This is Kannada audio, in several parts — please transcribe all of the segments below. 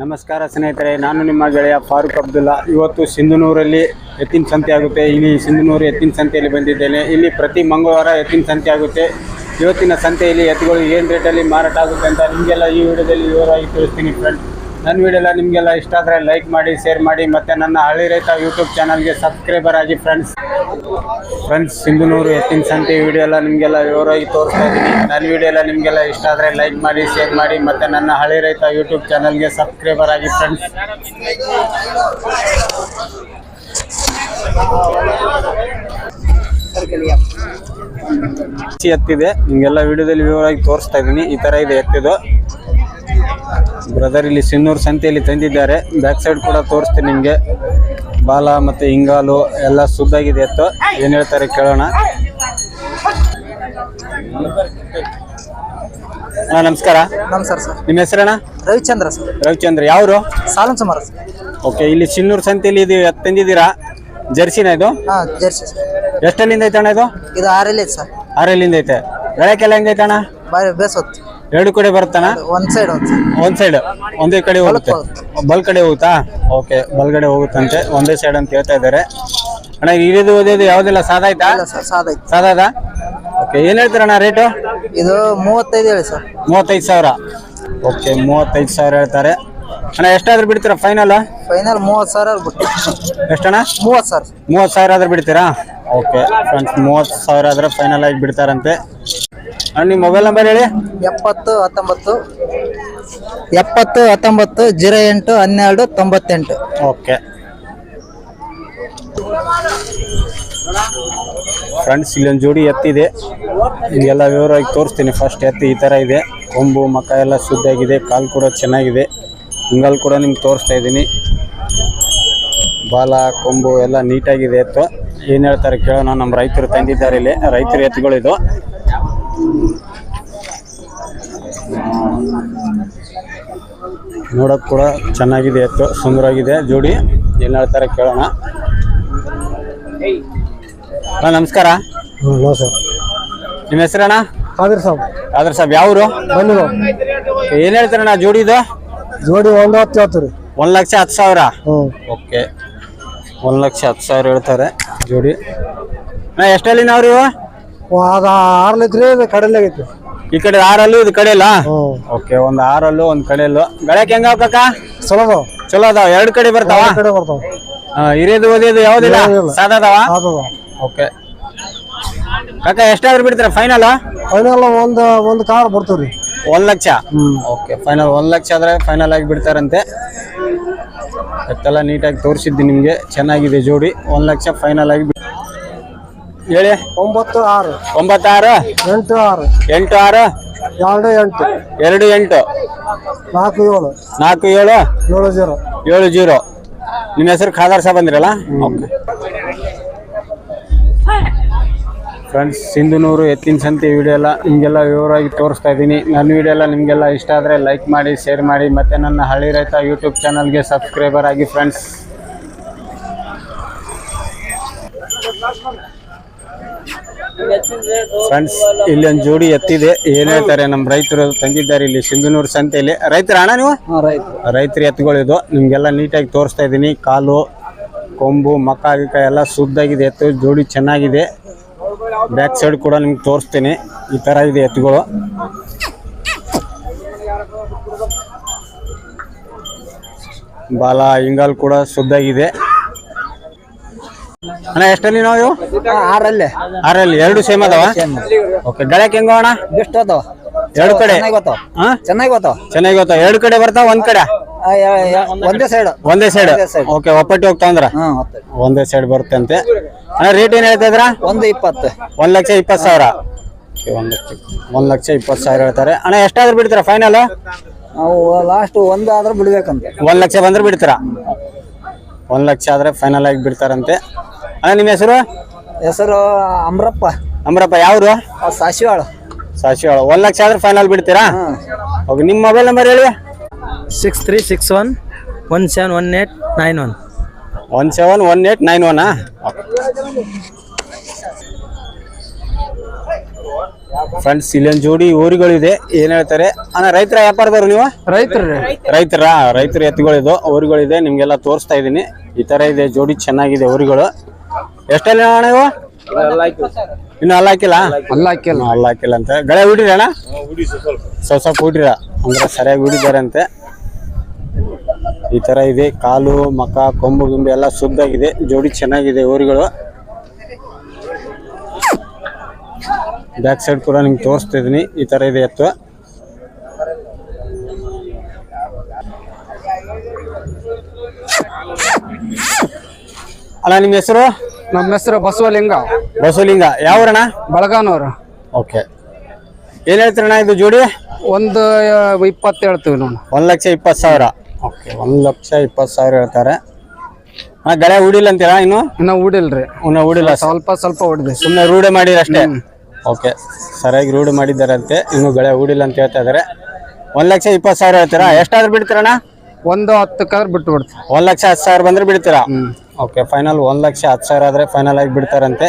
ನಮಸ್ಕಾರ ಸ್ನೇಹಿತರೆ, ನಾನು ನಿಮ್ಮ ಗೆಳೆಯ ಫಾರೂಕ್ ಅಬ್ದುಲ್ಲಾ. ಇವತ್ತು ಸಿಂಧನೂರಲ್ಲಿ ಎತ್ತಿನ ಸಂತೆ ಆಗುತ್ತೆ. ಇಲ್ಲಿ ಸಿಂಧನೂರು ಎತ್ತಿನ ಸಂತೆಯಲ್ಲಿ ಬಂದಿದ್ದೇನೆ. ಇಲ್ಲಿ ಪ್ರತಿ ಮಂಗಳವಾರ ಎತ್ತಿನ ಸಂತೆ ಆಗುತ್ತೆ. ಇವತ್ತಿನ ಸಂತೆಯಲ್ಲಿ ಎತ್ತುಗಳು ಏನು ರೇಟಲ್ಲಿ ಮಾರಾಟ ಆಗುತ್ತೆ ಅಂತ ನಿಮಗೆಲ್ಲ ಈ ವಿಡಿಯೋದಲ್ಲಿ ವಿವರವಾಗಿ ತಿಳಿಸ್ತೀನಿ ಫ್ರೆಂಡ್ ನನ್ನ ವಿಡಿಯೋ ಎಲ್ಲ ನಿಮಗೆಲ್ಲ ಇಷ್ಟ ಆದರೆ ಲೈಕ್ ಮಾಡಿ ಶೇರ್ ಮಾಡಿ, ಮತ್ತು ನನ್ನ ಹಳ್ಳಿ ರೈತ ಯೂಟ್ಯೂಬ್ ಚಾನಲ್ಗೆ ಸಬ್ಸ್ಕ್ರೈಬರ್ ಆಗಿ ಫ್ರೆಂಡ್ಸ್ ಫ್ರೆಂಡ್ಸ್ ಸಿಂಧುನೂರು ಎತ್ತಿನ ಸಂತೆ ವಿಡಿಯೋ ಎಲ್ಲ ನಿಮಗೆಲ್ಲ ವಿವರವಾಗಿ ತೋರಿಸ್ತಾ ಇದ್ದೀನಿ ನನ್ನ ವಿಡಿಯೋ ಎಲ್ಲ ನಿಮಗೆಲ್ಲ ಇಷ್ಟ ಆದರೆ ಲೈಕ್ ಮಾಡಿ ಶೇರ್ ಮಾಡಿ, ಮತ್ತು ನನ್ನ ಹಳ್ಳಿ ರೈತ ಯೂಟ್ಯೂಬ್ ಚಾನಲ್ಗೆ ಸಬ್ಸ್ಕ್ರೈಬರ್ ಆಗಿ ಫ್ರೆಂಡ್ಸ್ ಎತ್ತಿದೆ. ನಿಮಗೆಲ್ಲ ವಿಡಿಯೋದಲ್ಲಿ ವಿವರವಾಗಿ ತೋರಿಸ್ತಾ ಇದ್ದೀನಿ ಈ ಥರ ಇದೆ ಎತ್ತಿದು ಬ್ರದರ್ ಇಲ್ಲಿ ಸಿನ್ನೂರು ಸಂತೆಯಲ್ಲಿ ತಂದಿದ್ದಾರೆ. ಬ್ಯಾಕ್ ಸೈಡ್ ಕೂಡ ತೋರಿಸ್ತೀನಿ ನಿಮಗೆ. ಬಾಲ ಮತ್ತು ಹಿಂಗಾಲು ಎಲ್ಲ ಸುದ್ದಾಗಿದೆ. ಎತ್ತು. ಏನು ಹೇಳ್ತಾರೆ ಕೇಳೋಣ. ಅಣ್ಣ ನಮಸ್ಕಾರ. ನಮಸ್ಕಾರ ಸರ್. ನಿಮ್ಮ ಹೆಸರಣ್ಣ? ರವಿಚಂದ್ರ ಸರ್. ರವಿಚಂದ್ರ. ಯಾವರು? ಸಾಲನ್ ಸುಮಾರ ಸರ್. ಓಕೆ ಇಲ್ಲಿ ಸಿನ್ನೂರು ಸಂತೆಯಲ್ಲಿ ಇದು ಎತ್ತು ತಂದಿದ್ದೀರಾ? ಜರ್ಸಿನ ಇದು? ಹಾಂ ಜರ್ಸಿ ಸರ್. ಎಷ್ಟಲ್ಲಿಂದ ಐತೆ ಅಣ್ಣ ಇದು? ಇದು ಆರಲ್ಲಿ ಐತೆ ಸರ್. ಆರಲ್ಲಿಂದ ಐತೆ. ಬೆಳಕೆಲ್ಲ ಹೆಂಗೈತೆ ಅಣ್ಣ? ಬಾರಿ ಬೇಸೊತ್ತು. ಎರಡು ಕಡೆ ಬರುತ್ತಾನ? ಒಂದು ಸೈಡ್ ಒಂದು ಸೈಡ್ ಒಂದೇ ಕಡೆ ಹೋಗುತ್ತೆ. ಬಲ್ ಕಡೆ ಹೋಗುತ್ತಾ? ಓಕೆ ಬಲ್ಗಡೆ ಹೋಗುತ್ತಂತೆ. ಒಂದೇ ಸೈಡ್ ಅಂತ ಹೇಳ್ತಾ ಇದ್ದಾರೆ. ಅಣ್ಣ ಇರಿದು ಓದಿದ್ದು ಯಾವ್ದಿಲ್ಲ ಸಾದ ಆಯ್ತಾ? ಸಾದ ಸಾದಾದ ಓಕೆ ಏನ್ ಹೇಳ್ತೀರಣ್ಣ ರೇಟು ಇದು ಮೂವತ್ತೈದು ಹೇಳಿ ಸರ್. ಮೂವತ್ತೈದು ಸಾವಿರ. ಓಕೆ ಮೂವತ್ತೈದು ಸಾವಿರ ಹೇಳ್ತಾರೆ. ಅಣ್ಣ ಎಷ್ಟಾದ್ರೂ ಬಿಡ್ತೀರಾ ಫೈನಲ್ ಫೈನಲ್ ಮೂವತ್ತು ಸಾವಿರ ಎಷ್ಟಣ್ಣ? ಮೂವತ್ತು ಸಾವಿರ. ಮೂವತ್ತು ಸಾವಿರ ಆದ್ರೆ ಬಿಡ್ತೀರಾ? ಓಕೆ ಫ್ರೆಂಡ್ಸ್ ಮೂವತ್ತು ಸಾವಿರ ಆದ್ರೆ ಫೈನಲ್ ಆಗಿ ಬಿಡ್ತಾರಂತೆ. ಅಣ್ಣ ನಿಮ್ಮ ಮೊಬೈಲ್ ನಂಬರ್ ಹೇಳಿ. ಎಪ್ಪತ್ತು ಹತ್ತೊಂಬತ್ತು. ಎಪ್ಪತ್ತು ಹತ್ತೊಂಬತ್ತು ಜೀರೋ ಎಂಟು ಹನ್ನೆರಡು ತೊಂಬತ್ತೆಂಟು. ಓಕೆ. ಫ್ರೆಂಡ್ಸ್ ಇಲ್ಲೊಂದು ಜೋಡಿ ಎತ್ತಿದೆ. ನಿಮಗೆಲ್ಲ ವಿವರವಾಗಿ ತೋರಿಸ್ತೀನಿ. ಫಸ್ಟ್ ಎತ್ತಿ ಈ ಥರ ಇದೆ. ಕೊಂಬು ಮಕ ಎಲ್ಲ ಶುದ್ಧಾಗಿದೆ ಕಾಲು ಕೂಡ ಚೆನ್ನಾಗಿದೆ. ಹಿಂಗಲ್ ಕೂಡ ನಿಮ್ಗೆ ತೋರಿಸ್ತಾ ಇದ್ದೀನಿ. ಬಾಲ ಕೊಂಬು ಎಲ್ಲ ನೀಟಾಗಿದೆ ಎತ್ತು. ಏನು ಹೇಳ್ತಾರೆ ಕೇಳೋಣ. ನಮ್ಮ ರೈತರು ತಂದಿದ್ದಾರೆ ಇಲ್ಲಿ. ರೈತರು ಎತ್ತುಗಳಿದು. ನೋಡೋಕೆ ಕೂಡ ಚೆನ್ನಾಗಿದೆ ಎತ್ತು ಸುಂದರವಾಗಿದೆ. ಜೋಡಿ ಏನು ಹೇಳ್ತಾರೆ ಕೇಳೋಣ. ಅಣ್ಣ ನಮಸ್ಕಾರ. ಹಲೋ ಸರ್ ನಿಮ್ಮ ಹೆಸರಣ್ಣ? ಖಾದರ್ ಸಾಬ್. ಆದ್ರೆ ಸಾಬ್ ಯಾವರು ಬಂದಿರೋ ಏನು ಹೇಳ್ತಾರಣ್ಣ ಜೋಡಿದು ಜೋಡಿ ಒಂದು ಹತ್ತು ಹೇಳ್ತೀರಿ ಒಂದು ಲಕ್ಷ ಹತ್ತು ಸಾವಿರ? ಓಕೆ. ಒಂದು ಲಕ್ಷ ಹತ್ತು ಸಾವಿರ ಹೇಳ್ತಾರೆ ಜೋಡಿ. ಅಣ್ಣ ಎಷ್ಟಲ್ಲಿ ನಾವ್ರಿ ಇವು ಅದು ಆರ್ಲೈತ್ರಿ ಇದು ಕಡಲೆ ಆಗೈತಿ. ಈ ಕಡೆ ಆರಲ್ಲೂ ಇದು ಕಡೆಯಲ್ಲ ಹ್ಞೂ. ಓಕೆ ಒಂದು ಆರಲ್ಲೂ ಒಂದು ಕಡೆಯಲ್ಲೂ. ಗಳಕ್ ಹೆಂಗ ಕಾಕ ಚಲೋ ಅದಾವ. ಚಲೋ ಅದಾವ ಎರಡು ಕಡೆ ಬರ್ತಾವ? ಕಡೆ ಬರ್ತಾವ. ಹಿರಿಯದು ಓದಿಯೋದು ಯಾವ್ದಿಲ್ಲ? ಯಾವುದಿಲ್ಲ. ಸಾದವ ಓಕೆ. ಕಾಕ ಎಷ್ಟಾದ್ರೂ ಬಿಡ್ತಾರೆ? ಫೈನಲ್ ಫೈನಲ್ ಒಂದು ಒಂದು ಕಾರ್ ಬರ್ತೀವ್ರಿ ಒಂದ್ ಲಕ್ಷ? ಓಕೆ ಫೈನಲ್ ಒಂದ್ ಲಕ್ಷ ಆದ್ರೆ ಫೈನಲ್ ಆಗಿ ಬಿಡ್ತಾರಂತೆ. ಎತ್ತೆಲ್ಲ ನೀಟಾಗಿ ತೋರಿಸಿದ್ದು ನಿಮಗೆ. ಚೆನ್ನಾಗಿದೆ ಜೋಡಿ. ಒಂದ್ ಲಕ್ಷ ಫೈನಲ್ ಆಗಿ ಬಿಡ್- ಹೇಳಿ. ಒಂಬತ್ತು ಆರು. ಒಂಬತ್ತಾರು. ಎಂಟು ಆರು. ಎಂಟು ಆರು. ಎರಡು ಎಂಟು. ಎರಡು ಎಂಟು. ನಾಲ್ಕು ಏಳು. ನಾಲ್ಕು ಏಳು. ಏಳು ಜೀರೋ. ಏಳು ಜೀರೋ. ನಿಮ್ಮ ಹೆಸರು ಖಾದರ್ ಸಾಬ್ ಅಂದ್ರಲ್ಲ? ಓಕೆ ಫ್ರೆಂಡ್ಸ್ ಸಿಂಧುನೂರು ಎತ್ತಿನ ಸಂತೆ ವಿಡಿಯೋ ಎಲ್ಲ ನಿಮಗೆಲ್ಲ ವಿವರವಾಗಿ ತೋರಿಸ್ತಾ ಇದ್ದೀನಿ. ನನ್ನ ವಿಡಿಯೋ ಎಲ್ಲ ನಿಮಗೆಲ್ಲ ಇಷ್ಟ ಆದರೆ ಲೈಕ್ ಮಾಡಿ ಶೇರ್ ಮಾಡಿ ಮತ್ತು ನನ್ನ ಹಳ್ಳಿ ರೈತ ಯೂಟ್ಯೂಬ್ ಚಾನಲ್ಗೆ ಸಬ್ಸ್ಕ್ರೈಬರ್ ಆಗಿ ಫ್ರೆಂಡ್ಸ್ ಫ್ರೆಂಡ್ಸ್ ಇಲ್ಲಿ ಒಂದು ಜೋಡಿ ಎತ್ತಿದೆ. ಏನ್ ಹೇಳ್ತಾರೆ ನಮ್ಮ ರೈತರು ತಂದಿದ್ದಾರೆ ಇಲ್ಲಿ ಸಿಂಧುನೂರು ಸಂತೆಯಲ್ಲಿ. ರೈತರ ಅಣ್ಣ ನೀವು? ರೈತರ. ಎತ್ತುಗಳು ಇದು. ನಿಮ್ಗೆಲ್ಲ ನಿಮಗೆಲ್ಲ ನೀಟಾಗಿ ತೋರಿಸ್ತಾ ಇದ್ದೀನಿ. ಕಾಲು ಕೊಂಬು ಮಕ್ಕ ಗಿಕ್ಕ ಎಲ್ಲ ಶುದ್ಧಾಗಿದೆ. ಎತ್ತು ಜೋಡಿ ಚೆನ್ನಾಗಿದೆ. ಬ್ಯಾಕ್ ಸೈಡ್ ಕೂಡ ನಿಮ್ಗೆ ತೋರಿಸ್ತೀನಿ. ಈ ತರ ಇದೆ ಎತ್ತುಗಳು. ಬಾಲ ಇಂಗಾಲ್ ಕೂಡ ಶುದ್ಧಾಗಿದೆ. ಅಣ್ಣ ಎಷ್ಟಲ್ಲಿ ನಾವು ಇವು? ಆರಲ್ಲೇ. ಆರಲ್ಲಿ ಎರಡು ಸೇಮ್ ಅದಾವ? ಓಕೆ ಗಳಕ್ ಹೆಂಗೋ ಅಣ್ಣ? ಬೆಸ್ಟ್ ಅದಾವ? ಎರಡು ಕಡೆ. ಚೆನ್ನಾಗಿ ಗೊತ್ತಾವ? ಚೆನ್ನಾಗಿ ಗೊತ್ತಾವ? ಚೆನ್ನಾಗಿ ಎರಡು ಕಡೆ ಬರ್ತಾವ ಒಂದ್ ಕಡೆ? ಒಂದೇ ಸೈಡ್ ಒಂದೇ ಸೈಡ್ ಓಕೆ ಒಪ್ಪಟ್ಟಿ ಹೋಗ್ತಾ ಅಂದ್ರ? ಒಂದೇ ಸೈಡ್ ಬರುತ್ತೆ ಅಂತೆ ಅಣ್ಣ ರೇಟ್ ಏನ್ ಹೇಳ್ತಾ ಇದ್ರ? ಒಂದು ಇಪ್ಪತ್ತು. ಒಂದ್ ಲಕ್ಷ ಇಪ್ಪತ್ತು ಸಾವಿರ. ಒಂದ್ ಲಕ್ಷ ಒಂದ್ ಲಕ್ಷ ಇಪ್ಪತ್ತು ಸಾವಿರ ಹೇಳ್ತಾರೆ. ಅಣ್ಣ ಎಷ್ಟಾದ್ರೂ ಬಿಡ್ತೀರಾ ಫೈನಲ್ ನಾವು ಲಾಸ್ಟ್ ಒಂದು ಆದ್ರೆ ಬಿಡ್ಬೇಕಂತ. ಒಂದ್ ಲಕ್ಷ ಬಂದ್ರೆ ಬಿಡ್ತೀರಾ? ಒಂದ್ ಲಕ್ಷ ಆದ್ರೆ ಫೈನಲ್ ಆಗಿ ಬಿಡ್ತಾರಂತೆ. ಅಣ್ಣ ನಿಮ್ಮ ಹೆಸರು? ಹೆಸರು ಅಮ್ರಪ್ಪ. ಅಮ್ರಪ್ಪ ಯಾವ್ರು ಸಾಸಿವಾಳು. ಸಾಸಿವಾಳ. ಒನ್ ಒಂದ್ ಲಕ್ಷ ಆದ್ರೆ ಫೈನಲ್ ಬಿಡ್ತೀರಾ? ಹೋಗಿ ಓಕೆ ನಿಮ್ಮ ಮೊಬೈಲ್ ನಂಬರ್ ಹೇಳಿ. Six three six one one seven one eight nine one one seven one eight nine one friends ಇಲ್ಲೊಂದು ಜೋಡಿ ಊರುಗಳಿದೆ. ಏನ್ ಹೇಳ್ತಾರೆ? ಅಣ್ಣ ರೈತರ ವ್ಯಾಪಾರದವ್ರು ನೀವು? ರೈತರ ರೈತರ? ರೈತರ ಎತ್ತುಗಳಿದ್ದು ಊರುಗಳಿದೆ ನಿಮ್ಗೆಲ್ಲ ತೋರಿಸ್ತಾ ಇದ್ದೀನಿ. ಈ ತರ ಇದೆ ಜೋಡಿ ಚೆನ್ನಾಗಿದೆ ಊರುಗಳು. ಎಷ್ಟಲ್ಲಿ ಅಣ್ಣ ಇವು? ಇನ್ನು ಅಲ್ಲ ಹಾಕಿಲ್ಲ? ಅಲ್ಲ ಹಾಕಿಲ್ಲ. ಅಲ್ಲ ಹಾಕಿಲ್ಲ ಅಂತ. ಗಳೆ ಹುಡ್ರಿ ಅಣ್ಣ? ಸ್ವಲ್ಪ. ಸ್ವಲ್ಪ ಹುಡಿರ. ಅಂದ್ರೆ ಸರಿಯಾಗಿ ಹುಡಿದಾರೆ ಅಂತೆ. ಈ ತರ ಇದೆ. ಕಾಲು ಮಕ ಕೊಂಬು ಗಿಂಬು ಎಲ್ಲ ಶುದ್ಧಾಗಿದೆ. ಜೋಡಿ ಚೆನ್ನಾಗಿದೆ ಊರುಗಳು ಬ್ಯಾಕ್ ಸೈಡ್ ಕೂಡ ನಿಮ್ಗೆ ತೋರಿಸ್ತಿದ್ದೀನಿ ಇದೀನಿ ಈ ತರ ಇದೆ ಎತ್ತು. ಅಣ್ಣ ನಿಮ್ಮ ಹೆಸರು? ನಮ್ಮ ಹೆಸರು ಬಸವಲಿಂಗ. ಬಸವಲಿಂಗ. ಯಾವ್ರಣ ಬಳಗಾನವ್ರು ಓಕೆ. ಏನ್ ಹೇಳ್ತೀರಣ್ಣ ಇದು ಜೋಡಿ? ಒಂದು ಇಪ್ಪತ್ತು ಹೇಳ್ತೀವಿ ನಾವು. ಒಂದ್ ಲಕ್ಷ ಇಪ್ಪತ್ತು ಸಾವಿರ. ಓಕೆ ಒಂದ್ ಲಕ್ಷ ಇಪ್ಪತ್ತು ಸಾವಿರ ಹೇಳ್ತಾರೆ. ಗಳೆ ಹೂಡಿಲ್ಲ ಅಂತೀರಾ ಇನ್ನು? ಇನ್ನ ಊಡಿಲ್ರಿ. ಇನ್ನು ಹೂಡಿಲ್ಲ ಸ್ವಲ್ಪ ಸ್ವಲ್ಪ ಹೊಡೆದಿ ಸುಮ್ಮನೆ ರೂಢಿ ಮಾಡಿರ ಅಷ್ಟೇ? ಓಕೆ ಸರಿಯಾಗಿ ರೂಢಿ ಮಾಡಿದ್ದಾರಂತೆ. ಇನ್ನು ಗಳೆ ಹೂಡಿಲ್ಲ ಅಂತ ಹೇಳ್ತಾ ಇದಾರೆ. ಒಂದ್ ಲಕ್ಷ ಇಪ್ಪತ್ತು ಸಾವಿರ ಹೇಳ್ತೀರಾ? ಎಷ್ಟಾದ್ರೂ ಬಿಡ್ತೀರಣ್ಣ? ಒಂದು ಹತ್ತಕ್ಕಾದ್ರೆ ಬಿಟ್ಟು ಬಿಡ್ತೀವಿ ಒಂದ್ ಲಕ್ಷ ಹತ್ತು ಸಾವಿರ ಬಂದ್ರೆ ಬಿಡ್ತೀರಾ? ಓಕೆ ಫೈನಲ್ ಒಂದ್ ಲಕ್ಷ ಹತ್ತು ಸಾವಿರ ಆದ್ರೆ ಫೈನಲ್ ಆಗಿ ಬಿಡ್ತಾರಂತೆ.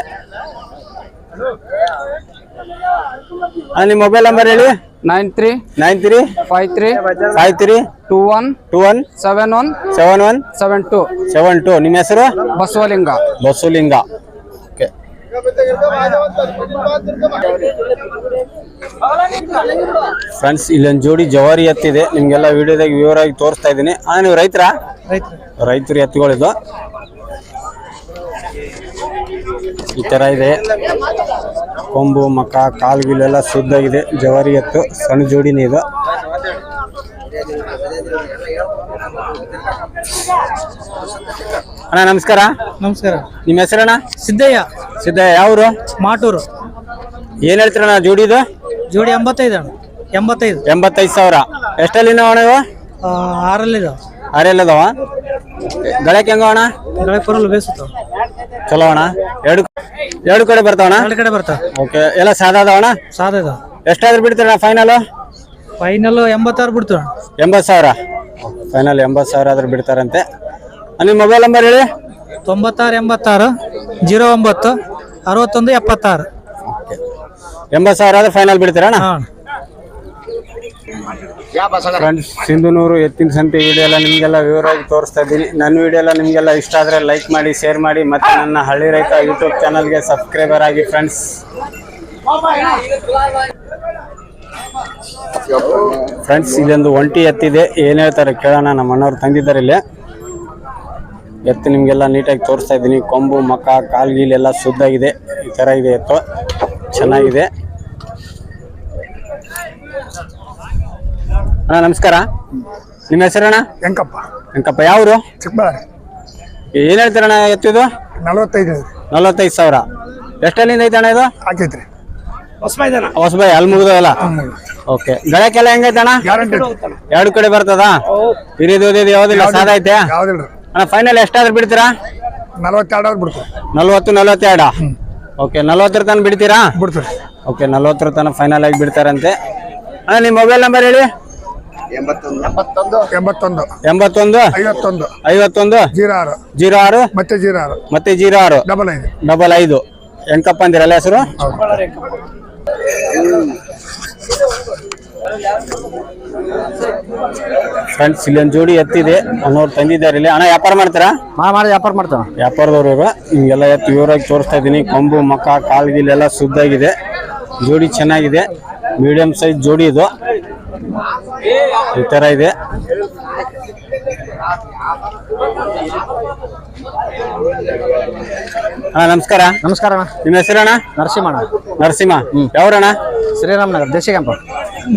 ಅಣ್ಣ, ನಿಮ್ಮ ಮೊಬೈಲ್ ನಂಬರ್ ಹೇಳಿ? Nine three nine three five three five three two one two one seven one seven one seven two seven two. ನಿಮ್ಮ ಹೆಸರು? ಬಸವಲಿಂಗ. ಬಸವಲಿಂಗ. ಓಕೆ ಫ್ರೆಂಡ್ಸ್ ಇಲ್ಲೊಂದು ಜೋಡಿ ಜವಾರಿ ಎತ್ತಿದೆ. ನಿಮ್ಗೆಲ್ಲ ವಿಡಿಯೋದಾಗ ವಿವರವಾಗಿ ತೋರಿಸ್ತಾ ಇದ್ದೀನಿ. ಅಣ್ಣ ನೀವು ರೈತರ? ರೈತರು. ಎತ್ತುಗಳಿದು ಈ ತರ ಇದೆ. ಕೊಂಬು ಮಕ ಕಾಲ್ಗಿಲ್ಲೆಲ್ಲ ಗೀಲೆಲ್ಲ ಶುದ್ಧಾಗಿದೆ. ಜವಾರಿ ಎತ್ತು. ಸಣ್ಣ ಜೋಡಿನೇ ಇದು. ಅಣ್ಣ ನಮಸ್ಕಾರ. ನಮಸ್ಕಾರ. ನಿಮ್ಮ ಹೆಸರಣ್ಣ? ಸಿದ್ದಯ್ಯ. ಸಿದ್ದಯ್ಯ ಯಾವ್ರು ಮಾಟೂರು. ಏನ್ ಹೇಳ್ತೀರಣ್ಣ ಜೋಡಿದು ಜೋಡಿ ಎಂಬತ್ತೈದು ಅಣ್ಣ. ಎಂಬತ್ತೈದು. ಎಂಬತ್ತೈದು ಸಾವಿರ. ಎಷ್ಟಲ್ಲಿ ಅಣ್ಣ ಇವು? ಆರಲ್ಲಿದಾವ ಅರೆಲ್ಲದವ ಗಳಕ್ಕೆ ಹೆಂಗ ಅಣ್ಣ? ಕೊರಲು ಬೇಸುತ್ತಾವ ಚಲೋ ಅಣ್ಣ. ಎರಡು ಎರಡು ಕಡೆ ಬರ್ತಾವಣ್ಣ ಎರಡು ಕಡೆ ಬರ್ತಾವ. ಓಕೆ ಎಲ್ಲ ಸಾದಾ ಅದಾವಣ್ಣ ಸಾದ ಇದಾವ. ಎಷ್ಟಾದ್ರೂ ಬಿಡ್ತೀರಣ್ಣ ಫೈನಲ್ ಫೈನಲ್ ಎಂಬತ್ತಾರು ಬಿಡ್ತೀವ ಅಣ್ಣ. ಎಂಬತ್ತು ಸಾವಿರ. ಫೈನಲ್ ಎಂಬತ್ತು ಸಾವಿರ ಆದ್ರೆ ಬಿಡ್ತಾರಂತೆ. ನಿಮ್ಮ ಮೊಬೈಲ್ ನಂಬರ್ ಹೇಳಿ. ತೊಂಬತ್ತಾರು ಎಂಬತ್ತಾರು ಜೀರೋ ಒಂಬತ್ತು ಅರವತ್ತೊಂದು ಎಪ್ಪತ್ತಾರು. ಎಂಬತ್ತು ಸಾವಿರ ಆದ್ರೆ ಫೈನಲ್ ಬಿಡ್ತೀರಣ್ಣ? ಫ್ರೆಂಡ್ಸ್ ಸಿಂಧುನೂರು ಎತ್ತಿನ ಸಂತೆ ವಿಡಿಯೋ ಎಲ್ಲ ನಿಮಗೆಲ್ಲ ವಿವರವಾಗಿ ತೋರಿಸ್ತಾ ಇದ್ದೀನಿ. ನನ್ನ ವಿಡಿಯೋ ಎಲ್ಲ ನಿಮಗೆಲ್ಲ ಇಷ್ಟ ಆದರೆ ಲೈಕ್ ಮಾಡಿ ಶೇರ್ ಮಾಡಿ ಮತ್ತು ನನ್ನ ಹಳ್ಳಿ ರೈತ ಯೂಟ್ಯೂಬ್ ಚಾನಲ್ಗೆ ಸಬ್ಸ್ಕ್ರೈಬರ್ ಆಗಿ ಫ್ರೆಂಡ್ಸ್ ಫ್ರೆಂಡ್ಸ್ ಇದೊಂದು ಒಂಟಿ ಎತ್ತಿದೆ. ಏನು ಹೇಳ್ತಾರೆ ಕೇಳೋಣ ನಮ್ಮ ಅಣ್ಣವ್ರು ತಂದಿದ್ದಾರೆ ಇಲ್ಲಿ. ಎತ್ತು ನಿಮಗೆಲ್ಲ ನೀಟಾಗಿ ತೋರಿಸ್ತಾ ಇದ್ದೀನಿ. ಕೊಂಬು ಮಖ ಕಾಲ್ ಗೀಲ್ ಎಲ್ಲ ಶುದ್ಧಾಗಿದೆ ಈ ಥರ ಇದೆ ಎತ್ತು ಚೆನ್ನಾಗಿದೆ. ಅಣ್ಣ ನಮಸ್ಕಾರ. ನಿಮ್ಮ ಹೆಸರಣ್ಣ ಹೆಂಕಪ್ಪ ಹೆಂಕಪ್ಪ ಯಾವರು? ಚಿಕ್ಕಬಳ್ಳಾರಿ ಏನು ಹೇಳ್ತಾರಣ್ಣ ಎತ್ತಿದು ನಲ್ವತ್ತೈದು ನಲವತ್ತೈದು ಸಾವಿರ. ಎಷ್ಟಲ್ಲಿಂದ ಐತೆ ಅಣ್ಣ ಇದು? ಹಾಕೈತ್ರಿ ಹೊಸಬಾಯಿ ಅಲ್ಲಿ ಮುಗಿದಲ್ಲ ಓಕೆ ಗಳಕ್ಕೆಲ್ಲ ಹೆಂಗೈತೆ ಅಣ್ಣ? ಗ್ಯಾರಂಟಿ ಎರಡು ಕಡೆ ಬರ್ತದ? ಹಿರಿದು ಯಾವ್ದಿಲ್ಲ ಸಾದ ಐತೆ? ಅಣ್ಣ ಫೈನಲ್ ಎಷ್ಟಾದ್ರೂ ಬಿಡ್ತೀರಾ? ನಲವತ್ತೆರಡು ಬಿಡ್ತೀವಿ. ನಲ್ವತ್ತು ನಲವತ್ತೆರಡ? ಓಕೆ ನಲ್ವತ್ತರ ತನಕ ಬಿಡ್ತೀರಾ? ಬಿಡ್ತೀವಿ. ಓಕೆ ನಲ್ವತ್ತರ ತನಕ ಫೈನಲ್ ಆಗಿ ಬಿಡ್ತಾರಂತೆ. ಅಣ್ಣ ನಿಮ್ಮ ಮೊಬೈಲ್ ನಂಬರ್ ಹೇಳಿ. ಎಂಬತ್ತೊಂದು. ಎಂಬತ್ತೊಂದು. ಐವತ್ತೊಂದು. ಐವತ್ತೊಂದು ಜೀರೋ ಆರು ಜೀರೋ ಆರು ಮತ್ತೆ ಜೀರೋ ಆರು ಮತ್ತೆ ಜೀರೋ ಆರು ಡಬಲ್ ಐದು. ಡಬಲ್ ಐದು. ಎಂಕಪ್ಪ ಅಂದಿರಲ್ಲ ಹೆಸರು? ಫ್ರೆಂಡ್ಸ್ ಇಲ್ಲೊಂದು ಜೋಡಿ ಎತ್ತಿದೆ. ಅನ್ನೋರು ತಂದಿದ್ದಾರೆ ಇಲ್ಲಿ. ಅಣ್ಣ ವ್ಯಾಪಾರ ಮಾಡ್ತೀರಾ? ಮಾಡಿ ವ್ಯಾಪಾರ ಮಾಡ್ತಾನ ವ್ಯಾಪಾರದವ್ರು ಇವರು. ಹಿಂಗೆಲ್ಲ ಎತ್ತು ವಿವರವಾಗಿ ತೋರಿಸ್ತಾ ಇದ್ದೀನಿ. ಕೊಂಬು ಮಕ್ಕ ಕಾಲು ಗೀಲೆಲ್ಲ ಶುದ್ಧಾಗಿದೆ. ಜೋಡಿ ಚೆನ್ನಾಗಿದೆ. ಮೀಡಿಯಂ ಸೈಜ್ ಜೋಡಿ ಇದು. ಈ ತರ ಇದೆ. ಅಣ್ಣ ನಮಸ್ಕಾರ. ನಮಸ್ಕಾರ ಅಣ್ಣ. ನಿಮ್ಮ ಹೆಸರಣ್ಣ? ನರಸಿಂಹಣ್ಣ ನರಸಿಂಹ. ಯಾವ್ರಣ್ಣ? ಶ್ರೀರಾಮನಗರ ದೇಶಿ ಕ್ಯಾಂಪ್